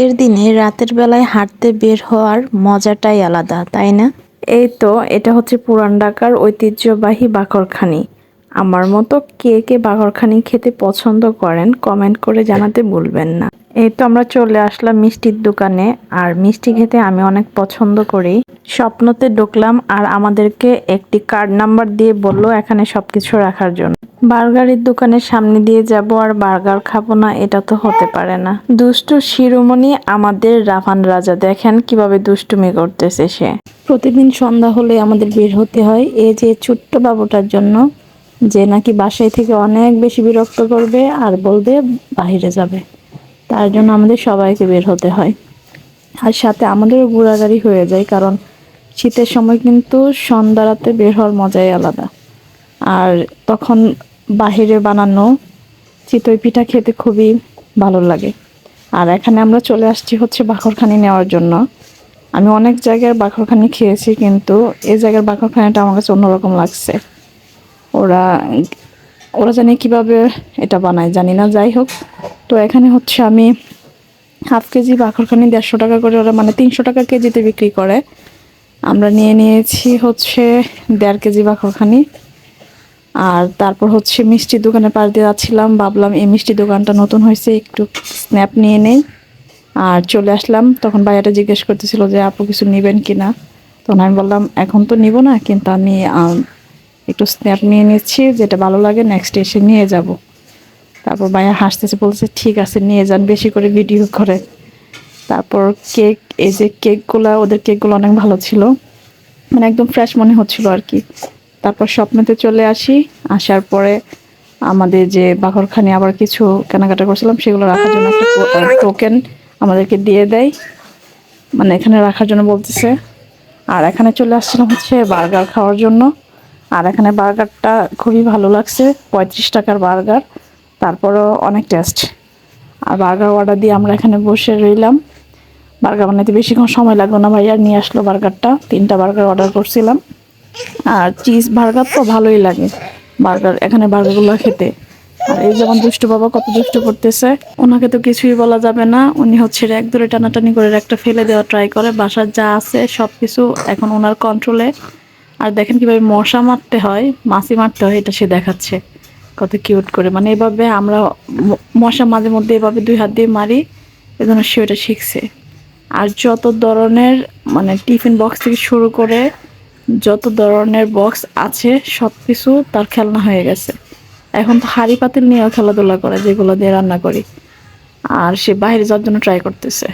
শীতের দিনে রাতের বেলায় হাঁটতে বের হওয়ার মজাটাই আলাদা, তাই না? এই তো, এটা হচ্ছে পুরান ঢাকার ঐতিহ্যবাহী বাকরখানি। আমার মতো কে কে বাকরখানি খেতে পছন্দ করেন, কমেন্ট করে জানাতে ভুলবেন না। এই তো আমরা চলে আসলাম মিষ্টির দোকানে, আর মিষ্টি খেতে আমি অনেক পছন্দ করি। স্বপ্নতে ঢুকলাম, আর আমাদেরকে একটি কার্ড নাম্বার দিয়ে বলল এখানে সবকিছু রাখার জন্য। বার্গারের দোকানের সামনে দিয়ে যাব আর বার্গার খাব না, এটা তো হতে পারে না। দুষ্টু শিরোমণি আমাদের রাফান রাজা, দেখেন কীভাবে দুষ্টুমি করতেছে সে। প্রতিদিন সন্ধ্যা হলে আমাদের বের হতে হয়, এই যে ছোট্ট বাবুটার জন্য, যে নাকি বাসায় থেকে অনেক বেশি বিরক্ত করবে আর বলবে বাইরে যাবে, তার জন্য আমাদের সবাইকে বের হতে হয়। আর সাথে আমাদেরও ঘোরাঘুরি হয়ে যায়, কারণ শীতের সময় কিন্তু সন্ধ্যা রাতে বের হওয়ার মজাই আলাদা। আর তখন বাহিরে বানানো চিতই পিঠা খেতে খুবই ভালো লাগে। আর এখানে আমরা চলে আসছি হচ্ছে বাখরখানি নেওয়ার জন্য। আমি অনেক জায়গার বাখরখানি খেয়েছি, কিন্তু এই জায়গার বাখরখানিটা আমার কাছে অন্যরকম লাগছে। ওরা ওরা জানি কীভাবে এটা বানায়, জানি না, যাই হোক। তো এখানে হচ্ছে আমি হাফ কেজি বাখরখানি দেড়শো টাকা করে ওরা মানে তিনশো টাকা কেজিতে বিক্রি করে। আমরা নিয়ে নিয়েছি হচ্ছে দেড় কেজি বাখরখানি। আর তারপর হচ্ছে মিষ্টির দোকানে পাশ দিয়ে যাচ্ছিলাম, ভাবলাম এই মিষ্টি দোকানটা নতুন হয়েছে, একটু স্ন্যাপ নিয়ে নেই। আর চলে আসলাম, তখন ভাইয়াটা জিজ্ঞেস করতেছিল যে, আপু, কিছু নেবেন কি না তখন আমি বললাম, এখন তো নিব না, কিন্তু আমি একটু স্ন্যাপ নিয়ে নিচ্ছি, যেটা ভালো লাগে নেক্সট এসে নিয়ে যাব। তারপর ভাইয়া হাসতেছে বলছে ঠিক আছে, নিয়ে যান, বেশি করে ভিডিও করে। তারপর কেক, এই যে কেকগুলো, ওদের কেকগুলো অনেক ভালো ছিল। মানে একদম ফ্রেশ মনে হচ্ছিল আর কি। তারপর স্বপ্নতে চলে আসি। আসার পরে আমাদের যে বাঘরখানি আবার কিছু কেনাকাটা করছিলাম, সেগুলো রাখার জন্য একটা টোকেন আমাদেরকে দিয়ে দেয়। মানে এখানে রাখার জন্য বলতেছে। আর এখানে চলে আসছিলাম হচ্ছে বার্গার খাওয়ার জন্য। আর এখানে বার্গারটা খুবই ভালো লাগছে, পঁয়ত্রিশ টাকার বার্গার। তারপরও অনেক টেস্ট। আর বার্গার অর্ডার দিয়ে আমরা এখানে বসে রইলাম। বার্গার বানাইতে বেশিক্ষণ সময় লাগল না ভাইয়া নিয়ে আসলো বার্গারটা। তিনটা বার্গার অর্ডার করছিলাম। আর চিজ বার্গার তো ভালোই লাগে। বার্গার এখানে বার্গারগুলো খেতে। আর এই যেমন দুষ্টু বাবা কত দুষ্ট করতেছে, ওনাকে তো কিছুই বলা যাবে না। উনি হচ্ছে এক ধরে টানাটানি করে একটা ফেলে দেওয়া ট্রাই করে। বাসার যা আছে সব কিছু এখন ওনার কন্ট্রোলে আর দেখেন কীভাবে মশা মারতে হয়, মাছি মারতে হয়, এটা সে দেখাচ্ছে। কত কিউট করে। মানে এভাবে আমরা মশা মাঝে মধ্যে এভাবে দুই হাত দিয়ে মারি, এজন্য সে ওটা শিখছে। আর যত ধরনের মানে টিফিন বক্স থেকে শুরু করে যত ধরনের বক্স আছে সব কিছু তার খেলনা হয়ে গেছে। এখন তো হাড়ি পাতিল নিয়েও খেলাধুলা করে, যেগুলো দিয়ে রান্না করি। আর সে বাইরে যাওয়ার জন্য ট্রাই করতেছে।